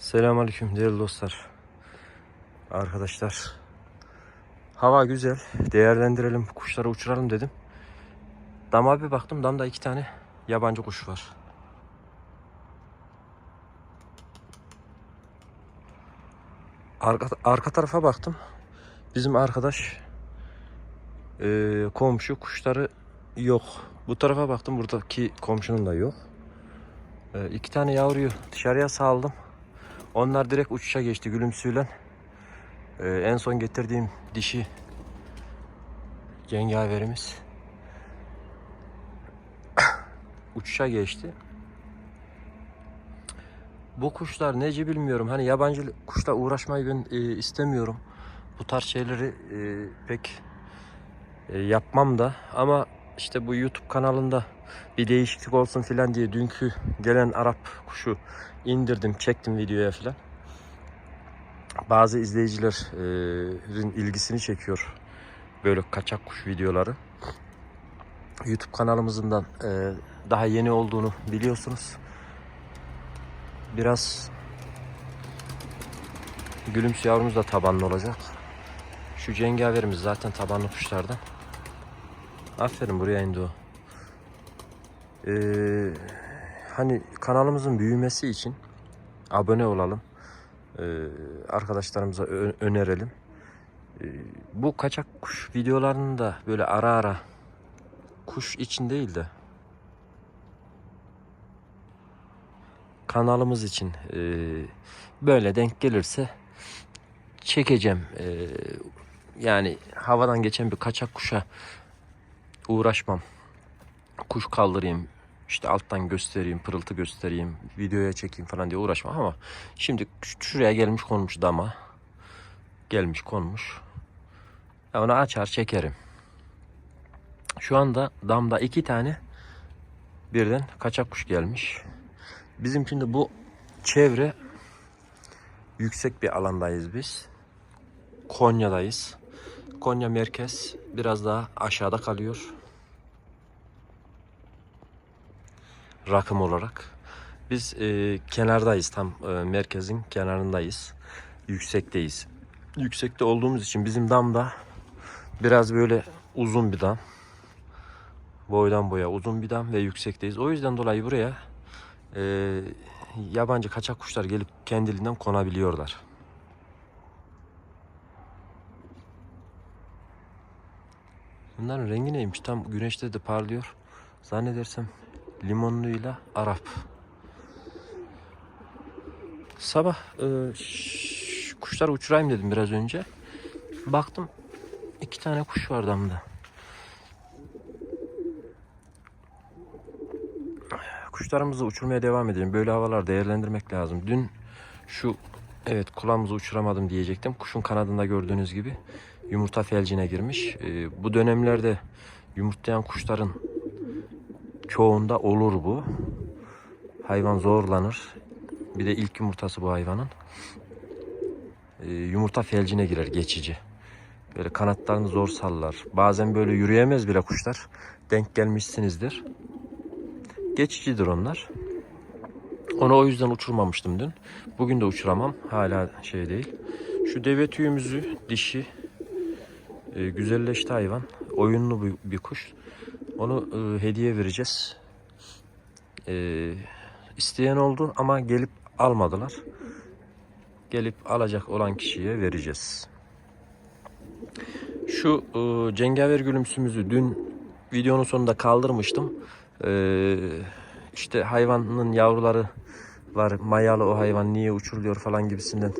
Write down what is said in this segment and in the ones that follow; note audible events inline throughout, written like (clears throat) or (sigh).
Selamünaleyküm değerli dostlar. Arkadaşlar. Hava güzel. Değerlendirelim, kuşları uçuralım dedim. Dama bir baktım. Damda iki tane yabancı kuş var. Arka, arka tarafa baktım. Bizim arkadaş eee, komşu kuşları yok. Bu tarafa baktım. Buradaki komşunun da yok. Eee, iki tane yavruyu dışarıya saldım. Onlar direkt uçuşa geçti gülümsüyle. Ee, en son getirdiğim dişi cengaverimiz (coughs) uçuşa geçti. Bu kuşlar neci bilmiyorum. Hani yabancı kuşla uğraşmayı ben e, istemiyorum. Bu tarz şeyleri e, pek e, yapmam da ama işte bu YouTube kanalında bir değişiklik olsun filan diye dünkü gelen Arap kuşu indirdim, çektim videoya filan. Bazı izleyicilerin ilgisini çekiyor böyle kaçak kuş videoları. YouTube kanalımızdan e, daha yeni olduğunu biliyorsunuz. Biraz gülümsü yavrumuz da tabanlı olacak. Şu cengaverimiz zaten tabanlı kuşlardan. Aferin buraya indi o. Ee, hani kanalımızın büyümesi için abone olalım. Ee, arkadaşlarımıza önerelim. Ee, bu kaçak kuş videolarını da böyle ara ara kuş için değil de kanalımız için e, böyle denk gelirse çekeceğim. E, yani havadan geçen bir kaçak kuşa uğraşmam. Kuş kaldırayım, işte alttan göstereyim, pırıltı göstereyim, videoya çekeyim falan diye uğraşmam ama şimdi şuraya gelmiş konmuş dama. Gelmiş konmuş. Ya onu açar çekerim. Şu anda damda iki tane birden kaçak kuş gelmiş. Bizim şimdi bu çevre yüksek bir alandayız biz. Konya'dayız. Konya merkez biraz daha aşağıda kalıyor. Rakım olarak. Biz e, kenardayız tam e, merkezin kenarındayız. Yüksekteyiz. Yüksekte olduğumuz için bizim dam da biraz böyle uzun bir dam. Boydan boya uzun bir dam ve yüksekteyiz. O yüzden dolayı buraya e, yabancı kaçak kuşlar gelip kendiliğinden konabiliyorlar. Bunların rengi neymiş? Tam güneşte de parlıyor. Zannedersem limonluyla Arap. Sabah e, ş- kuşları uçurayım dedim biraz önce. Baktım iki tane kuş var damda. Kuşlarımızı uçurmaya devam edelim. Böyle havalar değerlendirmek lazım. Dün şu evet kulağımızı uçuramadım diyecektim. Kuşun kanadında gördüğünüz gibi yumurta felcine girmiş. Ee, bu dönemlerde yumurtlayan kuşların çoğunda olur bu. Hayvan zorlanır. Bir de ilk yumurtası bu hayvanın. Ee, yumurta felcine girer geçici. Böyle kanatlarını zor sallar. Bazen böyle yürüyemez bile kuşlar. Denk gelmişsinizdir. Geçicidir onlar. Onu o yüzden uçurmamıştım dün. Bugün de uçuramam. Hala şey değil. Şu deve tüyümüzü dişi e, güzelleşti hayvan. Oyunlu bir, bir kuş. Onu e, hediye vereceğiz. E, isteyen oldu ama gelip almadılar. Gelip alacak olan kişiye vereceğiz. Şu e, cengaver gülümsümüzü dün videonun sonunda kaldırmıştım. Ee, işte hayvanın yavruları var. Mayalı o hayvan niye uçuruluyor falan gibisinden.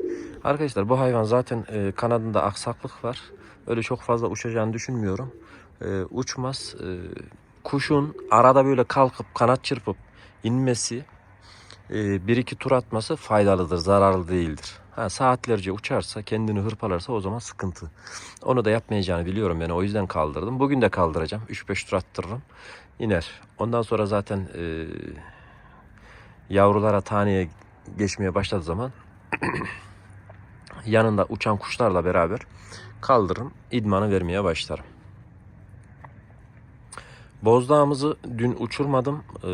Arkadaşlar bu hayvan zaten e, kanadında aksaklık var. Öyle çok fazla uçacağını düşünmüyorum. Ee, uçmaz. Ee, kuşun arada böyle kalkıp kanat çırpıp inmesi e, bir iki tur atması faydalıdır, zararlı değildir. Ha, saatlerce uçarsa, kendini hırpalarsa o zaman sıkıntı. Onu da yapmayacağını biliyorum ben. O yüzden kaldırdım. Bugün de kaldıracağım. 3-5 tur attırırım. iner. Ondan sonra zaten e, yavrulara taneye geçmeye başladığı zaman (clears throat) yanında uçan kuşlarla beraber kaldırırım. idmanı vermeye başlarım. Bozdağımızı dün uçurmadım. Ee,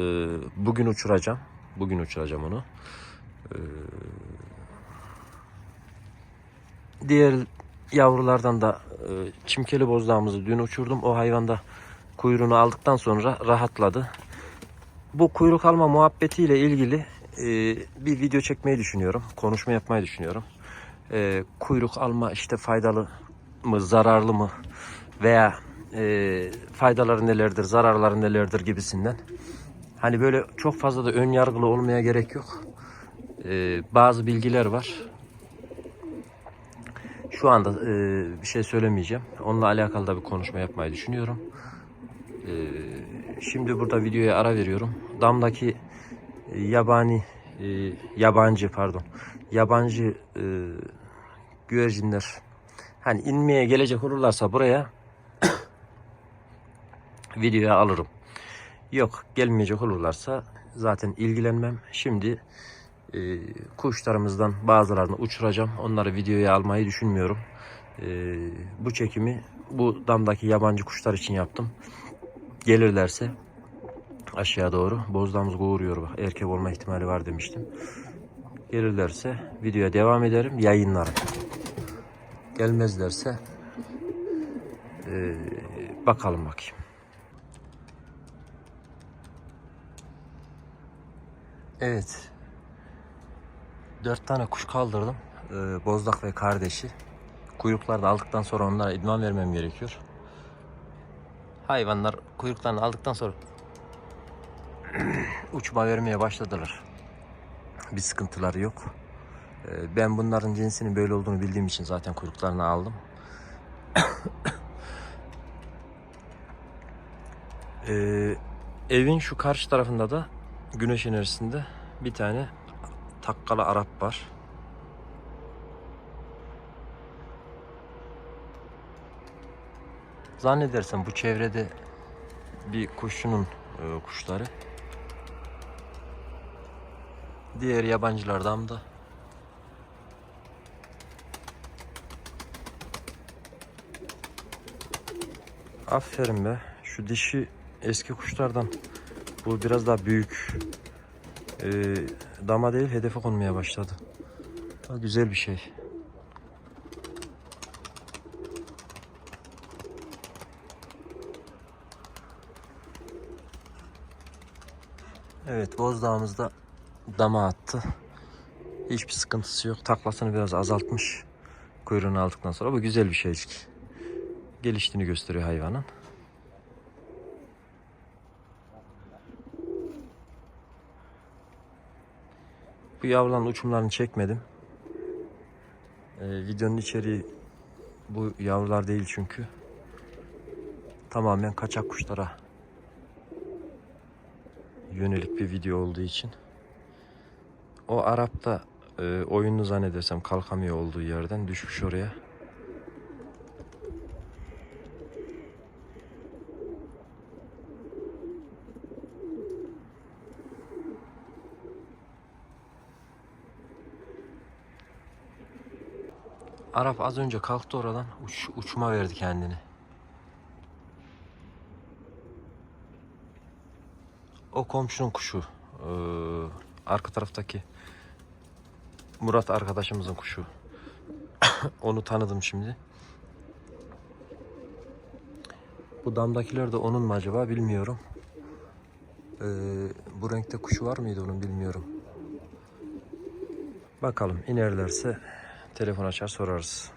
bugün uçuracağım. Bugün uçuracağım onu. Ee, diğer yavrulardan da e, çimkeli bozdağımızı dün uçurdum. O hayvan da kuyruğunu aldıktan sonra rahatladı. Bu kuyruk alma muhabbetiyle ilgili e, bir video çekmeyi düşünüyorum. Konuşma yapmayı düşünüyorum. E, kuyruk alma işte faydalı mı, zararlı mı veya e, faydaları nelerdir, zararları nelerdir gibisinden. Hani böyle çok fazla da ön yargılı olmaya gerek yok. E, bazı bilgiler var. Şu anda e, bir şey söylemeyeceğim. Onunla alakalı da bir konuşma yapmayı düşünüyorum. E, şimdi burada videoya ara veriyorum. Damdaki e, yabani, e, yabancı pardon, yabancı e, güvercinler hani inmeye gelecek olurlarsa buraya (coughs) videoya alırım. Yok gelmeyecek olurlarsa zaten ilgilenmem. Şimdi e, kuşlarımızdan bazılarını uçuracağım. Onları videoya almayı düşünmüyorum. E, bu çekimi bu damdaki yabancı kuşlar için yaptım. Gelirlerse aşağı doğru bozdağımız uğruyor erkek olma ihtimali var demiştim. Gelirlerse videoya devam ederim yayınlarım. Gelmezlerse e, bakalım bakayım. Evet. Dört tane kuş kaldırdım. Ee, bozdak ve kardeşi. Kuyrukları da aldıktan sonra onlara idman vermem gerekiyor. Hayvanlar kuyruklarını aldıktan sonra (clears throat) uçma vermeye başladılar. Bir sıkıntıları yok. Ee, ben bunların cinsinin böyle olduğunu bildiğim için zaten kuyruklarını aldım. (coughs) Ee, evin şu karşı tarafında da güneş enerjisinde bir tane takkalı Arap var. Zannedersem bu çevrede bir kuşçunun e, kuşları. Diğer yabancılardan da Aferin be. Şu dişi eski kuşlardan bu biraz daha büyük. Ee, dama değil hedefe konmaya başladı. Ha, güzel bir şey. Evet bozdağımız da dama attı. Hiçbir sıkıntısı yok. Taklasını biraz azaltmış. Kuyruğunu aldıktan sonra bu güzel bir şeycik. Geliştiğini gösteriyor hayvanın. Bu yavruların uçumlarını çekmedim. Ee, videonun içeriği bu yavrular değil çünkü. Tamamen kaçak kuşlara yönelik bir video olduğu için. O Arap da e, oyunlu zannedersem kalkamıyor olduğu yerden düşmüş oraya. Arap az önce kalktı oradan uç, uçma verdi kendini. O komşunun kuşu. Ee, arka taraftaki Murat arkadaşımızın kuşu. (coughs) Onu tanıdım şimdi. Bu damdakiler de onun mu acaba bilmiyorum. Ee, bu renkte kuşu var mıydı onun bilmiyorum. Bakalım inerlerse telefon açar sorarız.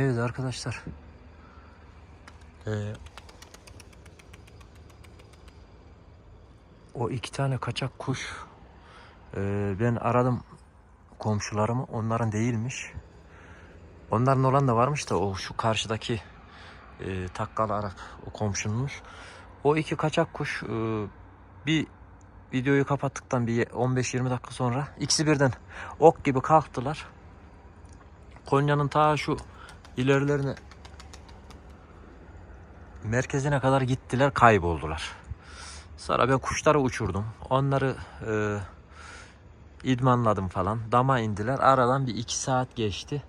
Evet arkadaşlar. Ee, o iki tane kaçak kuş. ee, ben aradım komşularımı. Onların değilmiş. Onların olan da varmış da o şu karşıdaki e, takkalı Arap o komşunmuş. O iki kaçak kuş e, bir videoyu kapattıktan bir 15-20 dakika sonra ikisi birden ok gibi kalktılar. Konya'nın ta şu ilerilerine merkezine kadar gittiler kayboldular. Sonra ben kuşları uçurdum. Onları e, idmanladım falan. Dama indiler. Aradan bir iki saat geçti.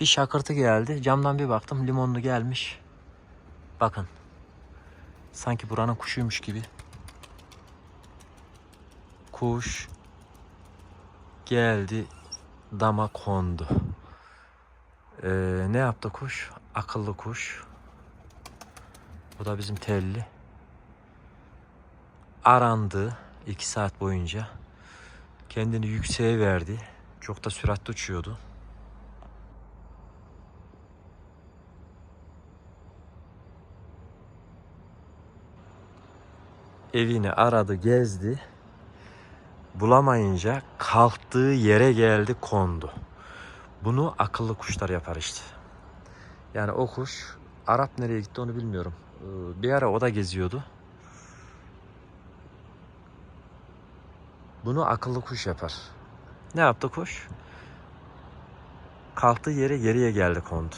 Bir şakırtı geldi. Camdan bir baktım limonlu gelmiş. Bakın. Sanki buranın kuşuymuş gibi. Kuş geldi dama kondu. Ee, ne yaptı kuş? Akıllı kuş. Bu da bizim telli. Arandı iki saat boyunca. Kendini yükseğe verdi. Çok da süratli uçuyordu. Evini aradı, gezdi. Bulamayınca kalktığı yere geldi, kondu. Bunu akıllı kuşlar yapar işte. Yani o kuş Arap nereye gitti onu bilmiyorum. Ee, Bir ara o da geziyordu. Bunu akıllı kuş yapar. Ne yaptı kuş? Kalktığı yere geriye geldi kondu.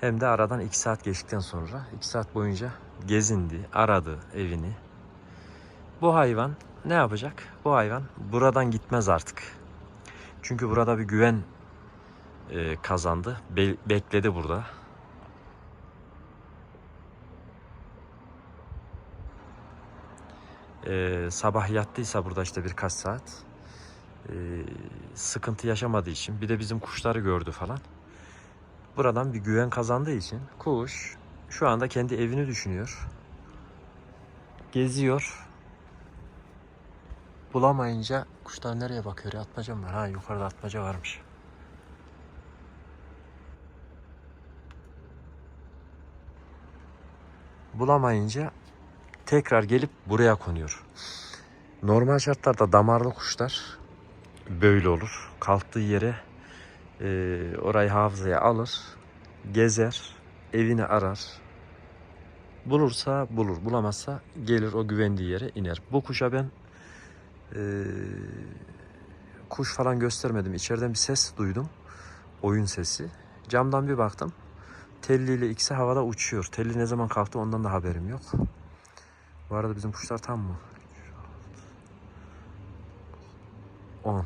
Hem de aradan 2 saat geçtikten sonra 2 saat boyunca gezindi, aradı evini. Bu hayvan ne yapacak? Bu hayvan buradan gitmez artık. Çünkü burada bir güven e, kazandı. Be- bekledi burada. E, sabah yattıysa burada işte birkaç saat e, sıkıntı yaşamadığı için bir de bizim kuşları gördü falan. Buradan bir güven kazandığı için kuş şu anda kendi evini düşünüyor. Geziyor. Bulamayınca kuşlar nereye bakıyor? Atmaca mı var? Ha yukarıda atmaca varmış. Bulamayınca tekrar gelip buraya konuyor. Normal şartlarda damarlı kuşlar böyle olur. Kalktığı yere e, orayı hafızaya alır, gezer, evini arar. Bulursa bulur, bulamazsa gelir o güvendiği yere iner. Bu kuşa ben e, kuş falan göstermedim. İçeriden bir ses duydum. Oyun sesi. Camdan bir baktım. Telli ile ikisi havada uçuyor. Telli ne zaman kalktı ondan da haberim yok. Bu arada bizim kuşlar tam mı? 10.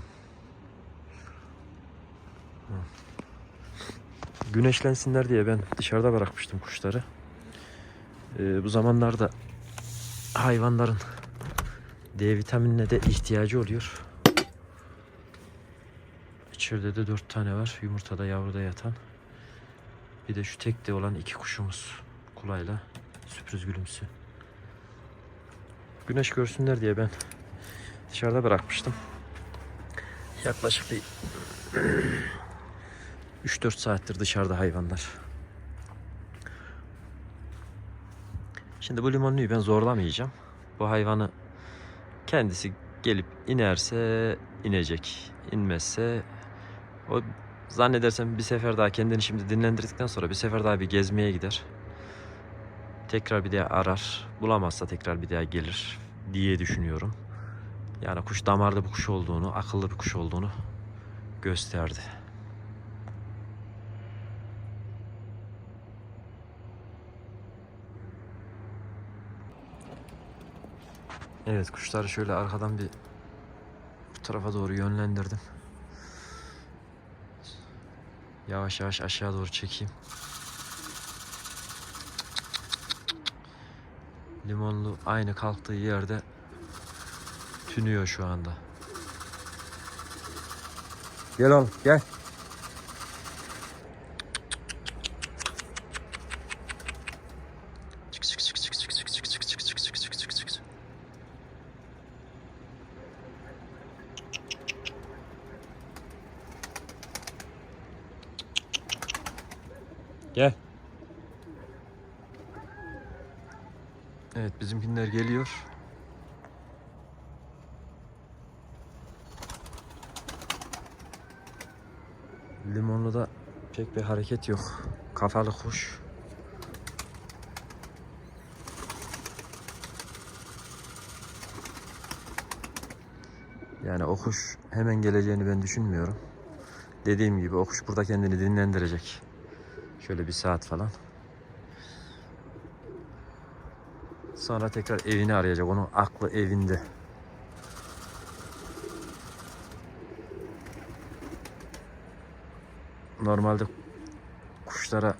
Güneşlensinler diye ben dışarıda bırakmıştım kuşları. Ee, bu zamanlarda hayvanların D vitaminine de ihtiyacı oluyor. İçeride de dört tane var. Yumurtada yavruda yatan. Bir de şu tekte olan iki kuşumuz. Kulayla sürpriz gülümsü. Güneş görsünler diye ben dışarıda bırakmıştım. Yaklaşık bir (clears throat) 3-4 saattir dışarıda hayvanlar. Şimdi bu limonluyu ben zorlamayacağım. Bu hayvanı kendisi gelip inerse inecek. İnmezse o zannedersem bir sefer daha kendini şimdi dinlendirdikten sonra bir sefer daha bir gezmeye gider. Tekrar bir daha arar. Bulamazsa tekrar bir daha gelir diye düşünüyorum. Yani kuş damarlı bir kuş olduğunu, akıllı bir kuş olduğunu gösterdi. Evet kuşları şöyle arkadan bir bu tarafa doğru yönlendirdim. Yavaş yavaş aşağı doğru çekeyim. Limonlu aynı kalktığı yerde tünüyor şu anda. Gel oğlum gel. Bizimkinler geliyor. Limonlu'da pek bir hareket yok. Kafalı kuş. Yani o kuş hemen geleceğini ben düşünmüyorum. Dediğim gibi o kuş burada kendini dinlendirecek. Şöyle bir saat falan. Sonra tekrar evini arayacak. Onun aklı evinde. Normalde kuşlara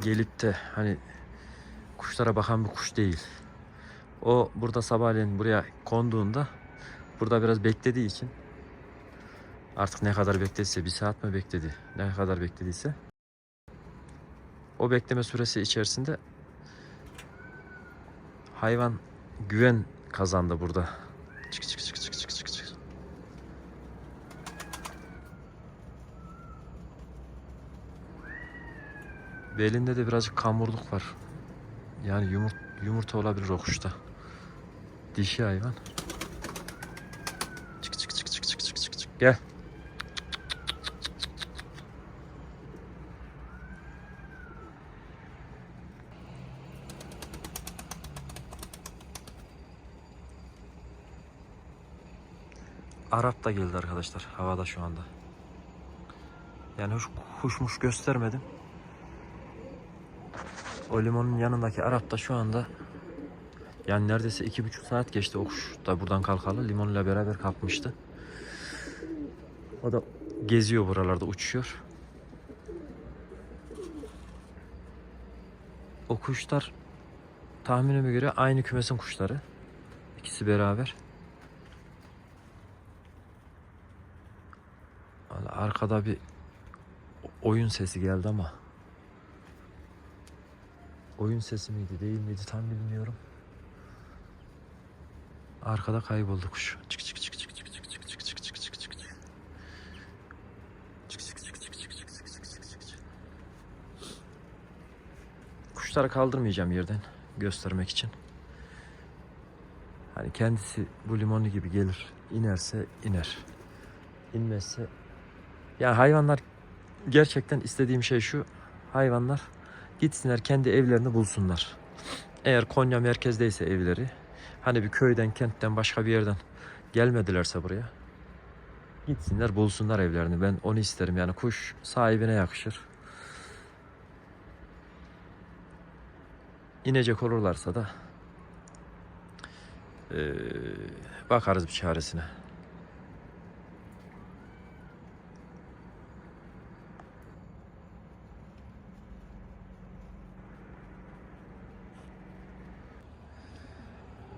gelip de hani kuşlara bakan bir kuş değil. O burada sabahleyin buraya konduğunda burada biraz beklediği için artık ne kadar beklediyse bir saat mi bekledi ne kadar beklediyse o bekleme süresi içerisinde hayvan güven kazandı burada. Çık çık çık çık çık çık çık. Belinde de birazcık kamurluk var. Yani yumurt, yumurta olabilir o kuşta. Dişi hayvan. Çık çık çık çık çık çık çık çık. Gel. Arap da geldi arkadaşlar havada şu anda. Yani hoş kuşmuş göstermedim. O limonun yanındaki Arap da şu anda yani neredeyse iki buçuk saat geçti o kuş da buradan kalkalı. Limonla beraber kalkmıştı. O da geziyor buralarda uçuyor. O kuşlar tahminime göre aynı kümesin kuşları. İkisi beraber. Arkada bir oyun sesi geldi ama oyun sesi miydi değil miydi tam bilmiyorum. Arkada kayboldu kuş. Çık çık çık çık çık çık çık çık çık çık çık çık. Çık çık çık çık çık çık çık çık çık çık. Kuşları kaldırmayacağım yerden göstermek için. Hani kendisi bu limonlu gibi gelir. inerse iner. İnmezse yani hayvanlar gerçekten istediğim şey şu. Hayvanlar gitsinler kendi evlerini bulsunlar. Eğer Konya merkezdeyse evleri hani bir köyden kentten başka bir yerden gelmedilerse buraya gitsinler bulsunlar evlerini. Ben onu isterim yani kuş sahibine yakışır. İnecek olurlarsa da eee, bakarız bir çaresine.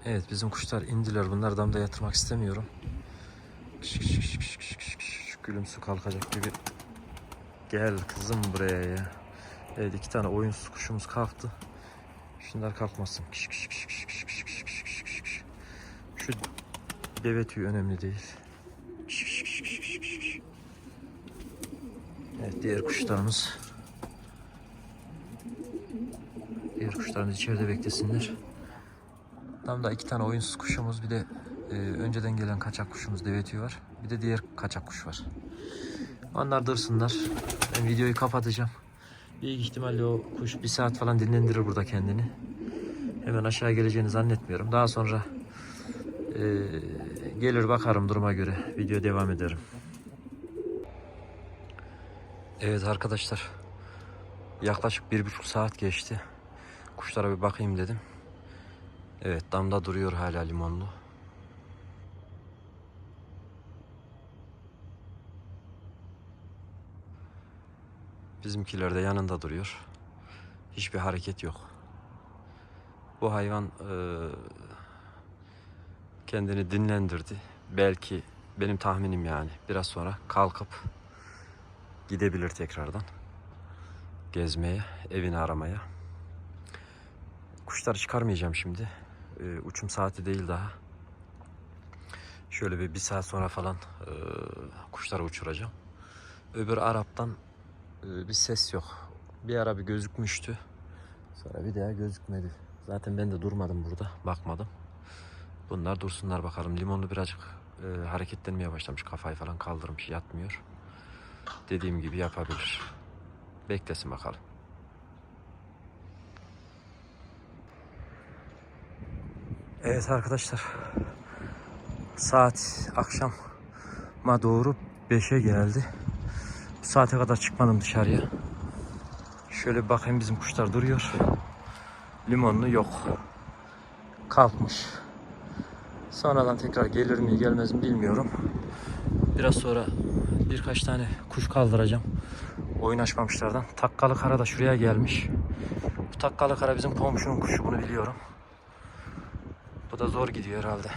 Evet bizim kuşlar indiler. Bunlar damda yatırmak istemiyorum. Kış, kış, kış, kış, kış, kış, kış. Gülümsü kalkacak gibi. Gel kızım buraya ya. Evet iki tane oyunsuz kuşumuz kalktı. Şunlar kalkmasın. Kış, kış, kış, kış, kış, kış, kış, kış, kış, kış, kış. Şu deve tüyü önemli değil. Kış, kış, kış, kış, kış, kış. Evet diğer kuşlarımız. Diğer kuşlarımız içeride beklesinler. Tam da iki tane oyunsuz kuşumuz bir de e, önceden gelen kaçak kuşumuz deve tüyü var. Bir de diğer kaçak kuş var. Onlar dursunlar. Ben videoyu kapatacağım. Büyük ihtimalle o kuş bir saat falan dinlendirir burada kendini. Hemen aşağı geleceğini zannetmiyorum. Daha sonra e, gelir bakarım duruma göre. Video devam ederim. Evet arkadaşlar. Yaklaşık bir buçuk saat geçti. Kuşlara bir bakayım dedim. Evet damda duruyor hala limonlu. Bizimkiler de yanında duruyor. Hiçbir hareket yok. Bu hayvan eee, kendini dinlendirdi. Belki benim tahminim yani biraz sonra kalkıp gidebilir tekrardan gezmeye, evini aramaya. Kuşları çıkarmayacağım şimdi. Ee, uçum saati değil daha. Şöyle bir, bir saat sonra falan e, kuşları uçuracağım. Öbür Arap'tan e, bir ses yok. Bir ara bir gözükmüştü. Sonra bir daha gözükmedi. Zaten ben de durmadım burada. Bakmadım. Bunlar dursunlar bakalım. Limonlu birazcık e, hareketlenmeye başlamış. Kafayı falan kaldırmış. Yatmıyor. Dediğim gibi yapabilir. Beklesin bakalım. Evet arkadaşlar. Saat akşama doğru 5'e geldi. Bu saate kadar çıkmadım dışarıya. Şöyle bir bakayım bizim kuşlar duruyor. Limonlu yok. Kalkmış. Sonradan tekrar gelir mi gelmez mi bilmiyorum. Biraz sonra birkaç tane kuş kaldıracağım. Oyun açmamışlardan. Takkalı kara da şuraya gelmiş. Bu takkalı kara bizim komşunun kuşu bunu biliyorum. Bu da zor gidiyor herhalde.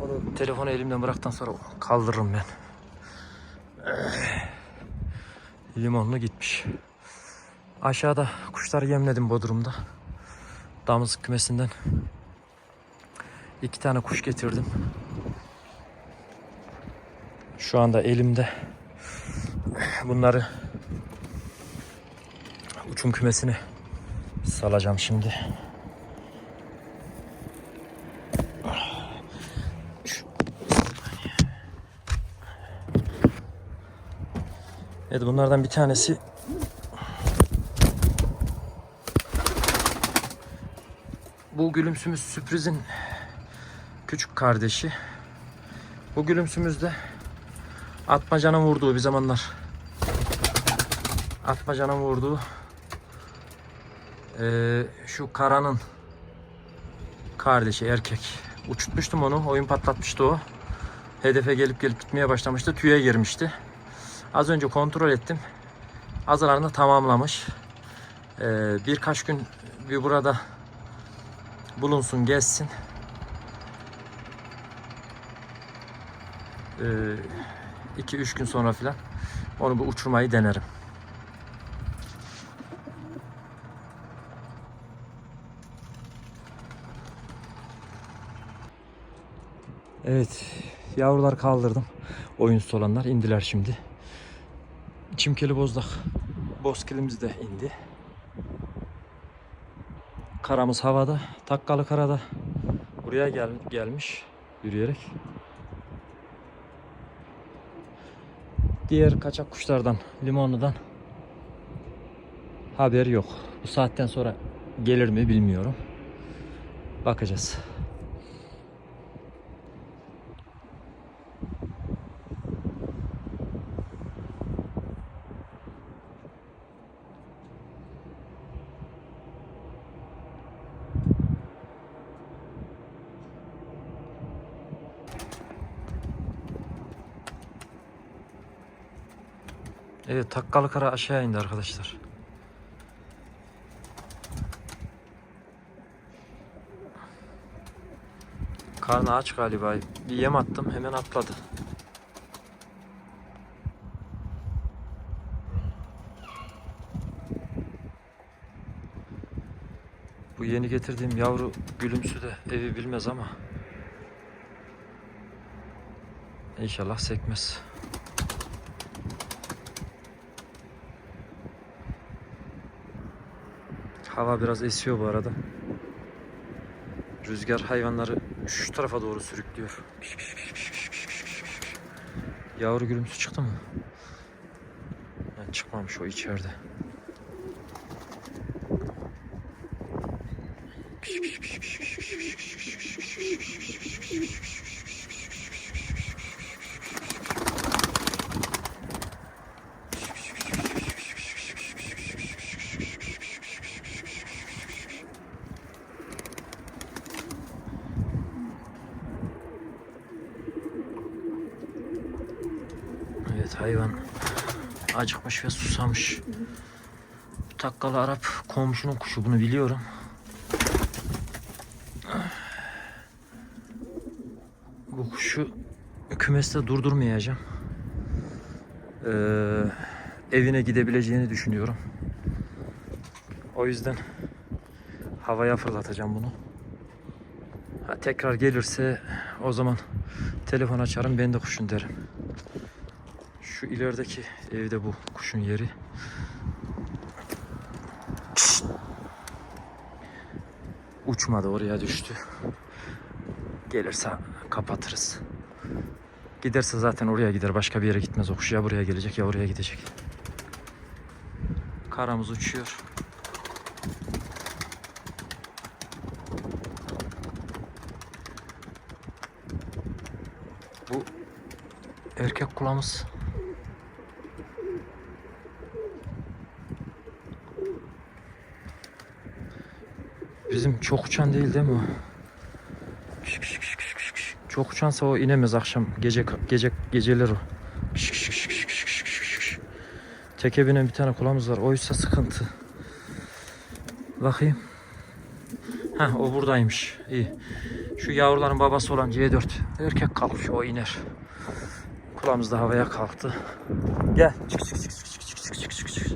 Onu telefonu elimden bıraktıktan sonra kaldırırım ben. Limonlu gitmiş. Aşağıda kuşları yemledim Bodrum'da. Damızlık kümesinden iki tane kuş getirdim. Şu anda elimde. Bunları uçum kümesine salacağım şimdi. Evet bunlardan bir tanesi bu gülümsümüz sürprizin küçük kardeşi. Bu gülümsümüz de Atmacanın vurduğu bir zamanlar Atmacanın vurduğu eee, şu karanın kardeşi erkek. Uçutmuştum onu. Oyun patlatmıştı o. Hedefe gelip gelip gitmeye başlamıştı. Tüye girmişti. Az önce kontrol ettim. Azılarını tamamlamış. Eee, birkaç gün bir burada bulunsun, gezsin. Eee 2-3 gün sonra filan onu bir uçurmayı denerim. Evet, yavrular kaldırdım. Oyunsuz olanlar indiler şimdi. Çimkeli bozdak. Bozkilimiz de indi. Karamız havada. Takkalı karada. Buraya gel gelmiş yürüyerek. Diğer kaçak kuşlardan, limonludan haber yok. Bu saatten sonra gelir mi bilmiyorum. Bakacağız. Evet takkalı kara aşağı indi arkadaşlar. Karnı aç galiba. Bir yem attım hemen atladı. Bu yeni getirdiğim yavru gülümsü de evi bilmez ama İnşallah sekmez. Hava biraz esiyor bu arada. Rüzgar hayvanları şu tarafa doğru sürüklüyor. Yavru gülümsü çıktı mı? Yani çıkmamış o içeride. Bu takkalı Arap komşunun kuşu bunu biliyorum. Bu kuşu kümeste durdurmayacağım. Ee, evine gidebileceğini düşünüyorum. O yüzden havaya fırlatacağım bunu. Ha, tekrar gelirse o zaman telefon açarım ben de kuşun derim. Şu ilerideki evde bu kuşun yeri. uçmadı oraya düştü. Gelirse kapatırız. Giderse zaten oraya gider. Başka bir yere gitmez. O kuş ya buraya gelecek ya oraya gidecek. Karamız uçuyor. Bu erkek kulağımız Bizim çok uçan değil değil mi o? Çok uçansa o inemez akşam. Gece gece geceler o. Şık şık şık şık şık şık şık şık. Teke binen bir tane kulağımız var. Oysa sıkıntı. Bakayım. Ha o buradaymış. İyi. Şu yavruların babası olan C4. Erkek kalkmış o iner. Kulağımız da havaya kalktı. Gel çık çık çık çık. çık.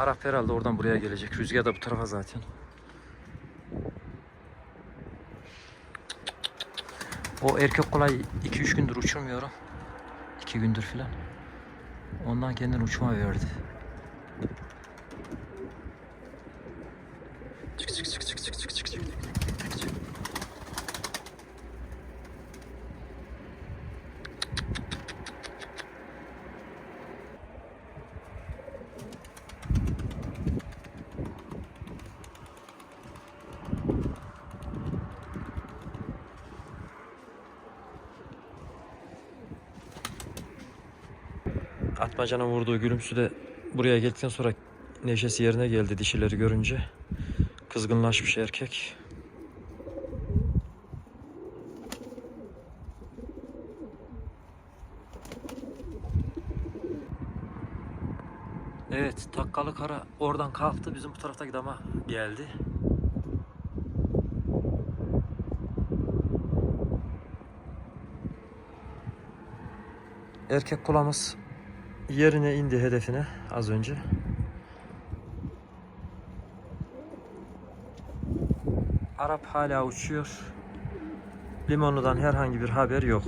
Arap herhalde oradan buraya gelecek. Rüzgar da bu tarafa zaten. O erkek kolay 2-3 gündür uçurmuyorum. 2 gündür filan. Ondan kendini uçma verdi. Çık çık çık çık çık çık çık çık. çık. Atmacanın vurduğu gülümsü de buraya geldikten sonra neşesi yerine geldi dişileri görünce. Kızgınlaşmış erkek. Evet, takkalı kara oradan kalktı. Bizim bu taraftaki dama geldi. Erkek kulağımız yerine indi hedefine az önce. Arap hala uçuyor. Limonlu'dan herhangi bir haber yok.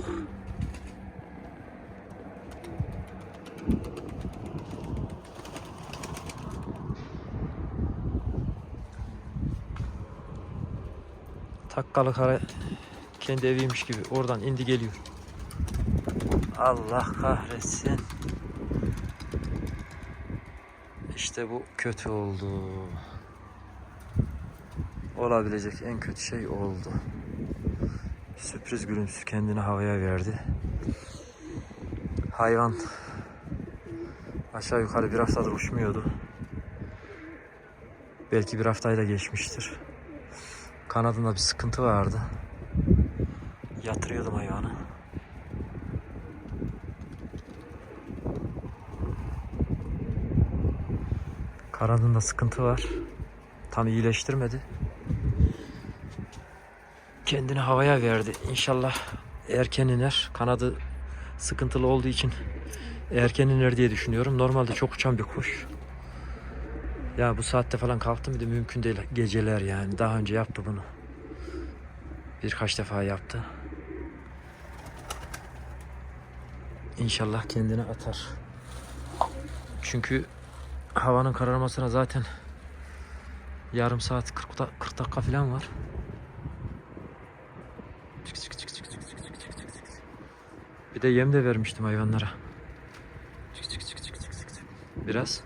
Takkalı kara kendi eviymiş gibi oradan indi geliyor. Allah kahretsin. İşte bu kötü oldu. Olabilecek en kötü şey oldu. Sürpriz gülümsü kendini havaya verdi. Hayvan aşağı yukarı bir haftadır uçmuyordu. Belki bir haftayı da geçmiştir. Kanadında bir sıkıntı vardı. Yatırıyordum hayvanı. Kanadında sıkıntı var. Tam iyileştirmedi. Kendini havaya verdi. İnşallah erken iner. Kanadı sıkıntılı olduğu için erken iner diye düşünüyorum. Normalde çok uçan bir kuş. Ya bu saatte falan kalktım bir de mümkün değil. Geceler yani. Daha önce yaptı bunu. Birkaç defa yaptı. İnşallah kendini atar. Çünkü havanın kararmasına zaten yarım saat 40, da- 40 dakika falan var. Bir de yem de vermiştim hayvanlara. Biraz.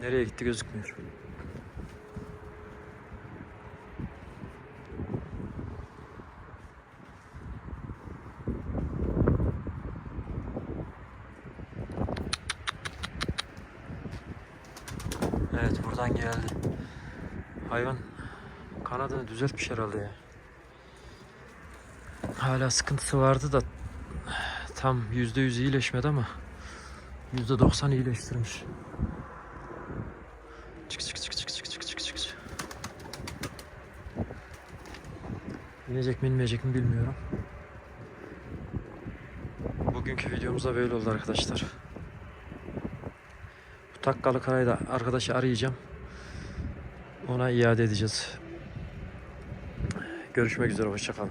Nereye gitti gözükmüyor. Evet buradan geldi. Hayvan kanadını düzeltmiş herhalde ya. Hala sıkıntısı vardı da tam yüzde yüz iyileşmedi ama yüzde doksan iyileştirmiş. Çık çık çık çık çık çık çık çık. İnecek mi inmeyecek mi bilmiyorum. Bugünkü videomuz da böyle oldu arkadaşlar. Bu takkalı karayı da arkadaşı arayacağım. Ona iade edeceğiz. Görüşmek üzere. Hoşçakalın.